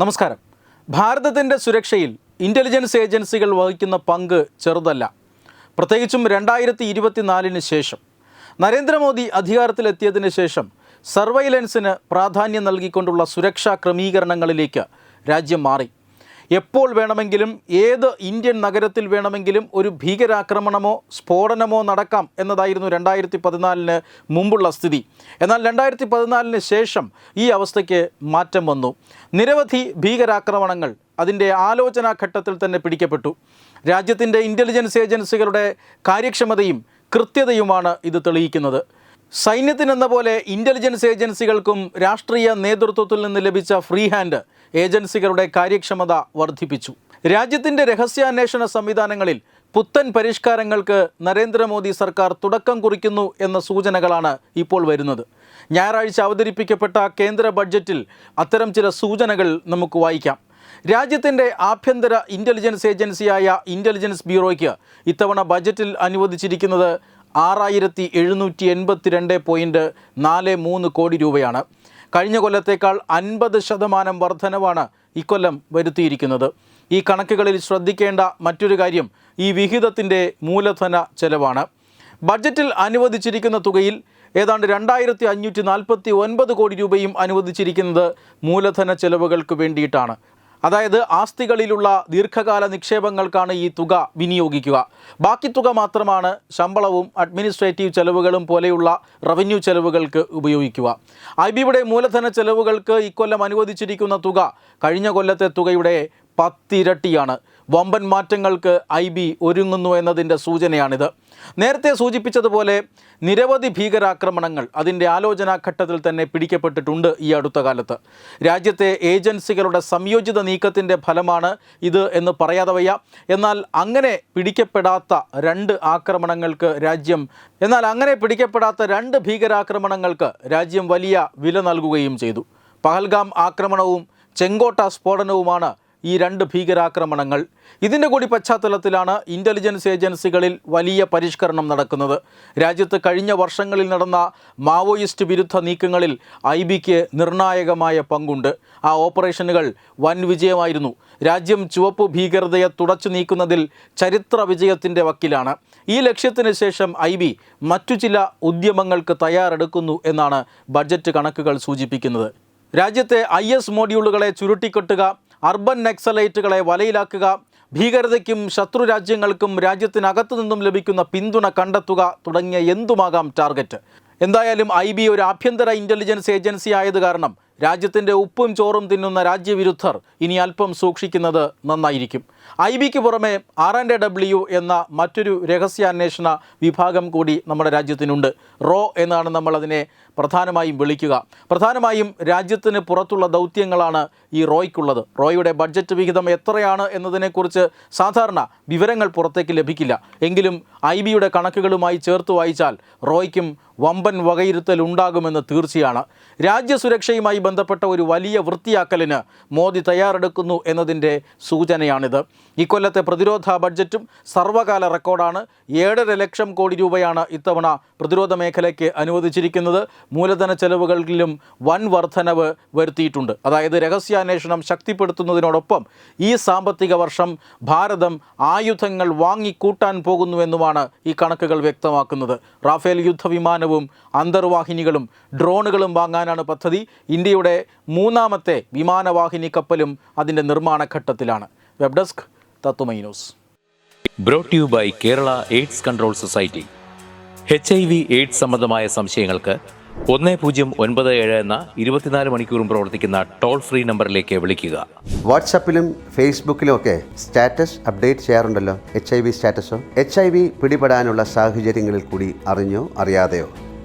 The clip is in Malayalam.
നമസ്കാരം. ഭാരതത്തിന്റെ സുരക്ഷയിൽ ഇന്റലിജൻസ് ഏജൻസികൾ വഹിക്കുന്ന പങ്ക് ചെറുതല്ല. പ്രത്യേകിച്ചും രണ്ടായിരത്തി ഇരുപത്തിനാലിന് ശേഷം. നരേന്ദ്രമോദി അധികാരത്തിലെത്തിയതിന് ശേഷം സർവൈലൻസിന് പ്രാധാന്യം നൽകിക്കൊണ്ടുള്ള സുരക്ഷാ ക്രമീകരണങ്ങളിലേക്ക് രാജ്യം മാറി. എപ്പോൾ വേണമെങ്കിലും ഏത് ഇന്ത്യൻ നഗരത്തിൽ വേണമെങ്കിലും ഒരു ഭീകരാക്രമണമോ സ്ഫോടനമോ നടക്കാം എന്നതായിരുന്നു രണ്ടായിരത്തി പതിനാലിന് മുമ്പുള്ള സ്ഥിതി. എന്നാൽ രണ്ടായിരത്തി പതിനാലിന് ശേഷം ഈ അവസ്ഥയ്ക്ക് മാറ്റം വന്നു. നിരവധി ഭീകരാക്രമണങ്ങൾ അതിന്റെ ആലോചനാ ഘട്ടത്തിൽ തന്നെ പിടിക്കപ്പെട്ടു. രാജ്യത്തിന്റെ ഇന്റലിജൻസ് ഏജൻസികളുടെ കാര്യക്ഷമതയും കൃത്യതയുമാണ് ഇത് തെളിയിക്കുന്നത്. സൈന്യത്തിനെന്ന പോലെ ഇന്റലിജൻസ് ഏജൻസികൾക്കും രാഷ്ട്രീയ നേതൃത്വത്തിൽ നിന്ന് ലഭിച്ച ഫ്രീ ഹാൻഡ് ഏജൻസികളുടെ കാര്യക്ഷമത വർദ്ധിപ്പിച്ചു. രാജ്യത്തിന്റെ രഹസ്യാന്വേഷണ സംവിധാനങ്ങളിൽ പുത്തൻ പരിഷ്കാരങ്ങൾക്ക് നരേന്ദ്രമോദി സർക്കാർ തുടക്കം കുറിക്കുന്നു എന്ന സൂചനകളാണ് ഇപ്പോൾ വരുന്നത്. ഞായറാഴ്ച അവതരിപ്പിക്കപ്പെട്ട കേന്ദ്ര ബഡ്ജറ്റിൽ അത്തരം ചില സൂചനകൾ നമുക്ക് വായിക്കാം. രാജ്യത്തിന്റെ ആഭ്യന്തര ഇന്റലിജൻസ് ഏജൻസിയായ ഇന്റലിജൻസ് ബ്യൂറോയ്ക്ക് ഇത്തവണ ബജറ്റിൽ അനുവദിച്ചിരിക്കുന്നത് ആറായിരത്തി എഴുന്നൂറ്റി എൺപത്തിരണ്ട് പോയിന്റ് നാല് മൂന്ന് കോടി രൂപയാണ്. കഴിഞ്ഞ കൊല്ലത്തേക്കാൾ അൻപത് ശതമാനം വർധനവാണ് ഇക്കൊല്ലം വരുത്തിയിരിക്കുന്നത്. ഈ കണക്കുകളിൽ ശ്രദ്ധിക്കേണ്ട മറ്റൊരു കാര്യം ഈ വിഹിതത്തിന്റെ മൂലധന ചെലവാണ്. ബഡ്ജറ്റിൽ അനുവദിച്ചിരിക്കുന്ന തുകയിൽ ഏതാണ്ട് രണ്ടായിരത്തി അഞ്ഞൂറ്റി നാൽപ്പത്തി ഒൻപത് കോടി രൂപയും അനുവദിച്ചിരിക്കുന്നത് മൂലധന ചെലവുകൾക്ക് വേണ്ടിയിട്ടാണ്. അതായത് ആസ്തികളിലുള്ള ദീർഘകാല നിക്ഷേപങ്ങൾക്കാണ് ഈ തുക വിനിയോഗിക്കുക. ബാക്കി തുക മാത്രമാണ് ശമ്പളവും അഡ്മിനിസ്ട്രേറ്റീവ് ചെലവുകളും പോലെയുള്ള റവന്യൂ ചെലവുകൾക്ക് ഉപയോഗിക്കുക. ഐ ബിയുടെ മൂലധന ചെലവുകൾക്ക് ഇക്കൊല്ലം അനുവദിച്ചിരിക്കുന്ന തുക കഴിഞ്ഞ കൊല്ലത്തെ തുകയുടെ പത്തിരട്ടിയാണ്. വമ്പൻ മാറ്റങ്ങൾക്ക് ഐ ബി ഒരുങ്ങുന്നു എന്നതിന്റെ സൂചനയാണിത്. നേരത്തെ സൂചിപ്പിച്ചതുപോലെ നിരവധി ഭീകരാക്രമണങ്ങൾ അതിന്റെ ആലോചനാഘട്ടത്തിൽ തന്നെ പിടിക്കപ്പെട്ടിട്ടുണ്ട് ഈ അടുത്ത കാലത്ത്. രാജ്യത്തെ ഏജൻസികളുടെ സംയോജിത നീക്കത്തിന്റെ ഫലമാണ് ഇത് എന്ന് പറയാതെ വയ്യ. എന്നാൽ അങ്ങനെ പിടിക്കപ്പെടാത്ത രണ്ട് ആക്രമണങ്ങൾക്ക് രാജ്യം എന്നാൽ അങ്ങനെ പിടിക്കപ്പെടാത്ത രണ്ട് ഭീകരാക്രമണങ്ങൾക്ക് രാജ്യം വലിയ വില നൽകുകയും ചെയ്തു. പഹൽഗാം ആക്രമണവും ചെങ്കോട്ട സ്ഫോടനവുമാണ് ഈ രണ്ട് ഭീകരാക്രമണങ്ങൾ. ഇതിന്റെ കൂടി പശ്ചാത്തലത്തിലാണ് ഇന്റലിജൻസ് ഏജൻസികളിൽ വലിയ പരിഷ്കരണം നടക്കുന്നത്. രാജ്യത്ത് കഴിഞ്ഞ വർഷങ്ങളിൽ നടന്ന മാവോയിസ്റ്റ് വിരുദ്ധ നീക്കങ്ങളിൽ ഐ ബിക്ക് നിർണായകമായ പങ്കുണ്ട്. ആ ഓപ്പറേഷനുകൾ വൻ വിജയമായിരുന്നു. രാജ്യം ചുവപ്പ് ഭീകരതയെ തുടച്ചു നീക്കുന്നതിൽ ചരിത്ര വിജയത്തിന്റെ വക്കിലാണ്. ഈ ലക്ഷ്യത്തിന് ശേഷം ഐ ബി മറ്റു ചില ഉദ്യമങ്ങൾക്ക് തയ്യാറെടുക്കുന്നു എന്നാണ് ബഡ്ജറ്റ് കണക്കുകൾ സൂചിപ്പിക്കുന്നത്. രാജ്യത്തെ ഐ എസ് മോഡ്യൂളുകളെ ചുരുട്ടിക്കെട്ടുക അർബൻ നക്സലൈറ്റുകളെ വലയിലാക്കുക ഭീകരതയ്ക്കും ശത്രു രാജ്യങ്ങൾക്കും രാജ്യത്തിനകത്തു നിന്നും ലഭിക്കുന്ന പിന്തുണ കണ്ടെത്തുക തുടങ്ങിയ എന്തുമാകാം ടാർഗറ്റ്? എന്തായാലും ഐ ബി ഒരു ആഭ്യന്തര ഇന്റലിജൻസ് ഏജൻസി ആയത് കാരണം രാജ്യത്തിന്റെ ഉപ്പും ചോറും തിന്നുന്ന രാജ്യവിരുദ്ധർ ഇനി അല്പം സൂക്ഷിക്കുന്നത് നന്നായിരിക്കും. ഐ ബിക്ക് പുറമെ ആർ ആൻഡ് ഡബ്ല്യു എന്ന മറ്റൊരു രഹസ്യാന്വേഷണ വിഭാഗം കൂടി നമ്മുടെ രാജ്യത്തിനുണ്ട്. റോ എന്നാണ് നമ്മളതിനെ പ്രധാനമായും വിളിക്കുക. പ്രധാനമായും രാജ്യത്തിന് പുറത്തുള്ള ദൗത്യങ്ങളാണ് ഈ റോയ്ക്കുള്ളത്. റോയുടെ ബഡ്ജറ്റ് വിഹിതം എത്രയാണ് എന്നതിനെക്കുറിച്ച് സാധാരണ വിവരങ്ങൾ പുറത്തേക്ക് ലഭിക്കില്ല. എങ്കിലും ഐ ബിയുടെ കണക്കുകളുമായി ചേർത്ത് വായിച്ചാൽ റോയ്ക്കും വമ്പൻ വകയിരുത്തൽ ഉണ്ടാകുമെന്ന് തീർച്ചയാണ്. രാജ്യസുരക്ഷയുമായി ബന്ധപ്പെട്ട ഒരു വലിയ വൃത്തിയാക്കലിന് മോദി തയ്യാറെടുക്കുന്നു എന്നതിന്റെ സൂചനയാണിത്. ഇക്കൊല്ലത്തെ പ്രതിരോധ ബഡ്ജറ്റും സർവകാല റെക്കോർഡാണ്. ഏഴര ലക്ഷം കോടി രൂപയാണ് ഇത്തവണ പ്രതിരോധ മേഖലയ്ക്ക് അനുവദിച്ചിരിക്കുന്നത്. മൂലധന ചെലവുകളിലും വൻ വർധനവ് വരുത്തിയിട്ടുണ്ട്. അതായത് രഹസ്യാന്വേഷണം ശക്തിപ്പെടുത്തുന്നതിനോടൊപ്പം ഈ സാമ്പത്തിക വർഷം ഭാരതം ആയുധങ്ങൾ വാങ്ങിക്കൂട്ടാൻ പോകുന്നുവെന്നുമാണ് ഈ കണക്കുകൾ വ്യക്തമാക്കുന്നത്. റാഫേൽ യുദ്ധവിമാനവും അന്തർവാഹിനികളും ഡ്രോണുകളും വാങ്ങാനാണ് പദ്ധതി. ഇന്ത്യയുടെ മൂന്നാമത്തെ വിമാനവാഹിനി കപ്പലും അതിന്റെ നിർമ്മാണ ഘട്ടത്തിലാണ് web desk Tatwamayi news. Brought you by Kerala AIDS control society H I V AIDS സംബന്ധമായ സംശയങ്ങൾക്ക് ഒന്ന് പൂജ്യം ഒൻപത് ഏഴ് എന്ന ഇരുപത്തിനാല് മണിക്കൂറും പ്രവർത്തിക്കുന്ന ടോൾ ഫ്രീ നമ്പറിലേക്ക് വിളിക്കുക. വാട്സപ്പിലും ഫേസ്ബുക്കിലും ഒക്കെ സ്റ്റാറ്റസ് അപ്ഡേറ്റ് ചെയ്യാറുണ്ടല്ലോ? എച്ച് ഐ വി സ്റ്റാറ്റസോ? എച്ച് ഐ വി പിടിപെടാനുള്ള സാഹചര്യങ്ങളിൽ കൂടി അറിഞ്ഞോ അറിയാതെയോ?